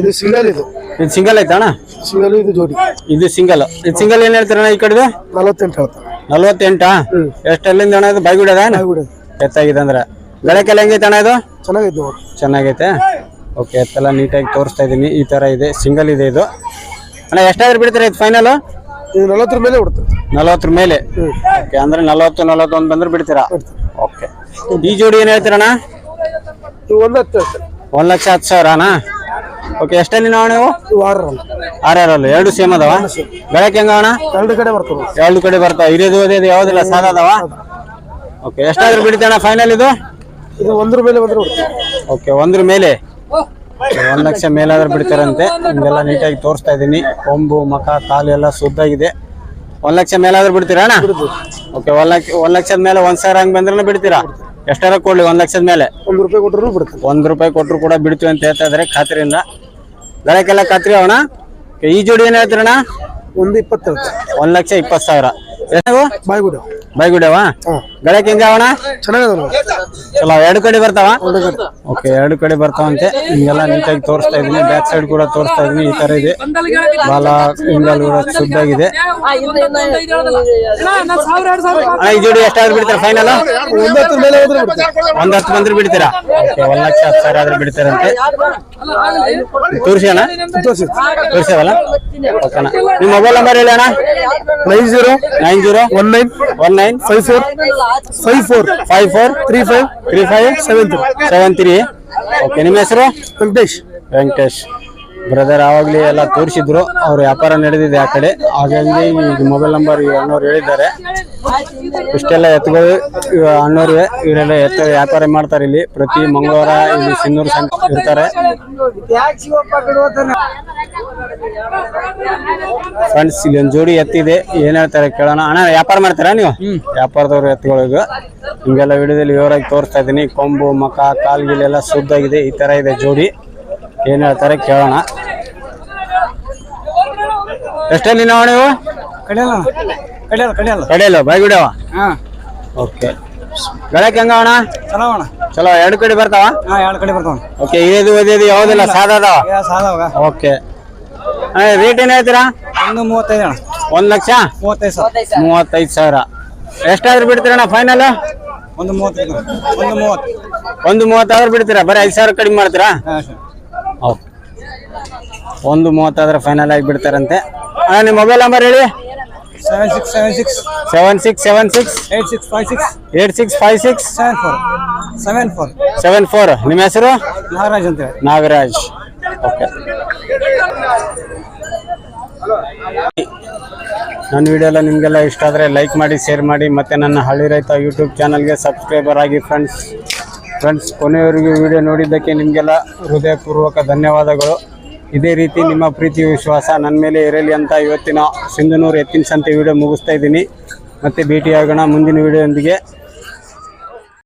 ಇದು ಸಿಂಗಲ್ ಇದು. ಇದು ಸಿಂಗಲ್ ಐತಾ ಅಣ್ಣ? ಸಿಂಗಲ್ ಇದು ಜೋಡಿ. ಇದು ಸಿಂಗಲ್ ಇದು ಸಿಂಗಲ್ ಏನು ಹೇಳ್ತೀರಣ್ಣ ಈ ಕಡೆದು? ನಲವತ್ತೆಂಟು ಹೇಳ್ತಾರೆ. ನಲ್ವತ್ತೆಂಟಾ? ಎಷ್ಟು ಅಲ್ಲಿಂದ ಅಣ್ಣ ಇದು? ಬೈಗುಡದ ಬಿಡು ಎತ್ತಾಗಿದೆ ಅಂದ್ರೆ? ಗಳಕ್ಕೆಲ್ಲ ಹೆಂಗೈತೆ ಅಣ್ಣ ಇದು? ಚೆನ್ನಾಗೈತೆ ನೋಡಿ. ಚೆನ್ನಾಗೈತೆ? ಓಕೆ ಎತ್ತೆಲ್ಲ ನೀಟಾಗಿ ತೋರಿಸ್ತಾ ಇದ್ದೀನಿ ಈ ಥರ ಇದೆ. ಸಿಂಗಲ್ ಇದೆ ಇದು. ಅಣ್ಣ ಎಷ್ಟಾದ್ರೂ ಬಿಡ್ತಾರೆ ಇದು ಫೈನಲು ಇದು ನಲವತ್ತರ ಮೇಲೆ ಬಿಡ್ತಾರೆ ನಲವತ್ತರ ಮೇಲೆ? ಓಕೆ ಅಂದ್ರೆ ನಲವತ್ತು ನಲವತ್ತೊಂದು ಬಂದ್ರೆ ಬಿಡ್ತೀರಾ? ಓಕೆ ಈ ಜೋಡಿ ಏನು ಹೇಳ್ತೀರಣ್ಣ ಒಂದು ಹತ್ತು ಒಂದು ಲಕ್ಷ ಹತ್ತು ಸಾವಿರನಾ ಓಕೆ ಎಷ್ಟಲ್ಲಿ ನಾವು ನೀವು? ಆರ್ ಆರು ಅಲ್ಲ ಎರಡು ಸೇಮ್ ಅದಾವ? ಬೆಳಕ್ಕೆ ಹೆಂಗ ಅಣ್ಣ? ಎರಡು ಕಡೆ ಬರ್ತವೆ ಎರಡು ಕಡೆ ಬರ್ತಾವ. ಹಿರಿಯದು ಯಾವ್ದಿಲ್ಲ ಯಾವುದಿಲ್ಲ? ಸಾಲ ಅದಾವ ಓಕೆ ಎಷ್ಟಾದ್ರೂ ಬಿಡ್ತೇಣ ಫೈನಲ್ ಇದು? ಇದು ಒಂದ್ರ ಮೇಲೆ ಬಂದ್ರೆ ಬಿಡ್ತಾರೆ ಓಕೆ ಒಂದ್ರ ಮೇಲೆ? ಒಂದ್ ಲಕ್ಷ ಮೇಲಾದ್ರೂ ಬಿಡ್ತಾರಂತೆ ನಿಮ್ಗೆಲ್ಲ ನೀಟಾಗಿ ತೋರಿಸ್ತಾ ಇದ್ದೀನಿ. ಕೊಂಬು ಮಕ ಕಾಲು ಎಲ್ಲ ಸುದ್ದಾಗಿದೆ ಒಂದ್ ಲಕ್ಷ ಮೇಲಾದ್ರೂ ಬಿಡ್ತೀರಾ ಅಣ್ಣ? ಓಕೆ ಒಂದ್ ಲಕ್ಷ ಒಂದ್ ಲಕ್ಷದ ಮೇಲೆ ಒಂದ್ ಸಾವಿರ ಹಂಗ್ ಬಂದ್ರೆ ಬಿಡ್ತೀರಾ ಎಷ್ಟಾರ ಕೊಡ್ಲಿ ಒಂದ್ ಲಕ್ಷದ ಮೇಲೆ? ಒಂದ್ ರೂಪಾಯಿ ಕೊಟ್ಟರು ಬಿಡ್ತೀವಿ ಒಂದ್ ರೂಪಾಯಿ ಕೊಟ್ಟರು ಕೂಡ ಬಿಡ್ತೀವಿ ಅಂತ ಹೇಳ್ತಾ ಇದ್ದಾರೆ ಖಾತ್ರಿಯಿಂದ. ದರಕ್ಕೆಲ್ಲ ಖಾತ್ರಿ ಅವಣ ಈ ಜೋಡಿ ಏನ್ ಹೇಳ್ತೀರಣ್ಣ ಒಂದು ಇಪ್ಪತ್ತು ಒಂದ್ ಲಕ್ಷ ಇಪ್ಪತ್ತು ಸಾವಿರ. ಎಷ್ಟು ಬಾಯ್ಗುಡಿ ಬೈಗುಡವಾ ಹಾಂ ಗಳಕ್ಕೆ ಹೆಂಗ ಅವಣ ಚೆನ್ನಾಗದ ಚಲೋ ಎರಡು ಕಡೆ ಬರ್ತಾವ? ಓಕೆ ಎರಡು ಕಡೆ ಬರ್ತಾವಂತೆ. ಹಿಂಗೆಲ್ಲ ನೀಟಾಗಿ ತೋರಿಸ್ತಾ ಇದೀನಿ ಬ್ಯಾಕ್ ಸೈಡ್ ಕೂಡ ತೋರಿಸ್ತಾ ಇದೀನಿ ಈ ತರ ಇದೆ. ಬಾಲ ಹಿಂಗಲ್ ಕೂಡ ಶುದ್ಧಾಗಿದೆ. ಅಣ್ಣ ಈ ಜೋಡಿ ಎಷ್ಟಾದ್ರೂ ಬಿಡ್ತೀರಾ? ಫೈನಲ್ ಒಂದತ್ತು ಮೇಲೆ ಒಂದ್ ಹತ್ತು ಬಂದ್ರೆ ಬಿಡ್ತೀರಾ? ಓಕೆ ಒಂದ್ ಲಕ್ಷ ಹತ್ತು ಸಾವಿರ ಆದ್ರೆ ಬಿಡ್ತಾರಂತೆ. ತೋರಿಸಿ ಅಣ್ಣ. ತೋರಿಸಿ. ತೋರಿಸವಲ್ಲ? ಓಕೆ ನಿಮ್ಮ ಮೊಬೈಲ್ ನಂಬರ್ ಹೇಳಿ ಅಣ್ಣ. Nine zero nine zero one nine one nine five four five four five four three five three five seven three seven three okay ನಿಮ್ಮ ಹೆಸರು? ವೆಂಕಟೇಶ್. ವೆಂಕಟೇಶ್. ಬ್ರದರ್ ಆವಾಗಲೇ ಎಲ್ಲ ತೋರಿಸಿದ್ರು. ಅವ್ರ ವ್ಯಾಪಾರ ನಡೆದಿದೆ ಆ ಕಡೆ. ಹಾಗಾಗಿ ಈಗ ಮೊಬೈಲ್ ನಂಬರ್ ಅಣ್ಣವ್ರು ಹೇಳಿದ್ದಾರೆ. ಇಷ್ಟೆಲ್ಲ ಎತ್ತುಗಳು ಅಣ್ಣವ್ರು ಇವರೆಲ್ಲ ಎತ್ತ ವ್ಯಾಪಾರ ಮಾಡ್ತಾರೆ ಇಲ್ಲಿ. ಪ್ರತಿ ಮಂಗಳವಾರ ಇಲ್ಲಿ ಸಿನ್ನೂರು ಇರ್ತಾರೆ. ಫ್ರೆಂಡ್ಸ್ ಇಲ್ಲಿ ಒಂದು ಜೋಡಿ ಎತ್ತಿದೆ. ಏನ್ ಹೇಳ್ತಾರೆ ಕೇಳೋಣ. ಅಣ್ಣ ವ್ಯಾಪಾರ ಮಾಡ್ತೀರಾ ನೀವು? ವ್ಯಾಪಾರದವ್ರು ಎತ್ತುಗಳಿಗೆ ಹಿಂಗೆಲ್ಲ ವಿಡಿಯೋದಲ್ಲಿ ವಿವರವಾಗಿ ತೋರಿಸ್ತಾ ಇದ್ದೀನಿ. ಕೊಂಬು ಮಕ ಶುದ್ಧ ಶುದ್ಧಾಗಿದೆ. ಈ ತರ ಇದೆ ಜೋಡಿ. ಏನ್ ಹೇಳ್ತಾರೆ ಕೇಳೋಣ. ಎಷ್ಟೇ ನಿನ್ನ ನೀವು ಕಡಿಯಲ್ಲ ಕಡಿಯಲ್ಲ ಕಡಿಯಲ್ಲ. ಕಡೆಯಲ್ಲ ಬಾಯ್ ಬಿಡವ ಹಾಂ. ಓಕೆ ಗಳಕ್ಕೆ ಹೆಂಗ ಅಣ್ಣ? ಚಲೋ ಅಣ್ಣ. ಚಲೋ ಎರಡು ಕಡೆ ಬರ್ತಾವ? ಹಾ ಎರಡು ಕಡೆ ಬರ್ತಾವ. ಓಕೆ ಇದು ಓದಿದ್ದು ಯಾವುದಿಲ್ಲ ಸಾದಾ ಅದಾವ? ಸಾದವಾಗ ಓಕೆ ರೇಟ್ ಏನ್ ಹೇಳ್ತೀರಾ? ಒಂದು ಮೂವತ್ತೈದು ಅಣ್ಣ. ಒಂದ್ ಲಕ್ಷ? ಮೂವತ್ತೈದು ಸಾವಿರ. ಮೂವತ್ತೈದು ಸಾವಿರ. ಎಷ್ಟಾದ್ರೂ ಬಿಡ್ತೀರಣ್ಣ ಫೈನಲ್ ಒಂದು ಮೂವತ್ತೈದು ಒಂದು ಮೂವತ್ತು. ಒಂದು ಮೂವತ್ತಾದ್ರೂ ಬಿಡ್ತೀರಾ? ಬರೀ ಐದು ಸಾವಿರ ಕಡಿಮೆ ಮಾಡ್ತೀರಾ? ಹಾಂ ಸರ್. ಓಕೆ ಒಂದು ಮೂವತ್ತಾದ್ರೆ ಫೈನಲ್ ಆಗಿ ಬಿಡ್ತಾರಂತೆ ಅಣ್ಣ ನಿಮ್ಮ ಮೊಬೈಲ್ ನಂಬರ್ ಹೇಳಿ? Seven six seven six seven six seven six eight six five six eight six five six seven four seven four seven four ನಿಮ್ಮ ಹೆಸರು? ನಾಗರಾಜ್ ಅಂತೇಳಿ ನಾಗರಾಜ್. ಓಕೆ ನನ್ನ ವಿಡಿಯೋ ಎಲ್ಲ ನಿಮಗೆಲ್ಲ ಇಷ್ಟ ಆದ್ರೆ ಲೈಕ್ ಮಾಡಿ ಶೇರ್ ಮಾಡಿ ಮತ್ತು ನನ್ನ ಹಳ್ಳಿ ರೈತ ಯೂಟ್ಯೂಬ್ ಚಾನಲ್ಗೆ ಸಬ್ಸ್ಕ್ರೈಬರ್ ಆಗಿ ಫ್ರೆಂಡ್ಸ್ ಫ್ರೆಂಡ್ಸ್, ಕೊನೆಯವರೆಗೂ ವಿಡಿಯೋ ನೋಡಿದ್ದಕ್ಕೆ ನಿಮಗೆಲ್ಲ ಹೃದಯಪೂರ್ವಕ ಧನ್ಯವಾದಗಳು. ಇದೇ ರೀತಿ ನಿಮ್ಮ ಪ್ರೀತಿ ವಿಶ್ವಾಸ ನನ್ನ ಮೇಲೆ ಇರಲಿ ಅಂತ ಇವತ್ತಿನ ಸಿಂಧನೂರು ಎತ್ತಿನ ಸಂತೆ ವಿಡಿಯೋ ಮುಗಿಸ್ತಾ ಇದ್ದೀನಿ. ಮತ್ತೆ ಭೇಟಿಯಾಗೋಣ ಮುಂದಿನ ವಿಡಿಯೋದೊಂದಿಗೆ.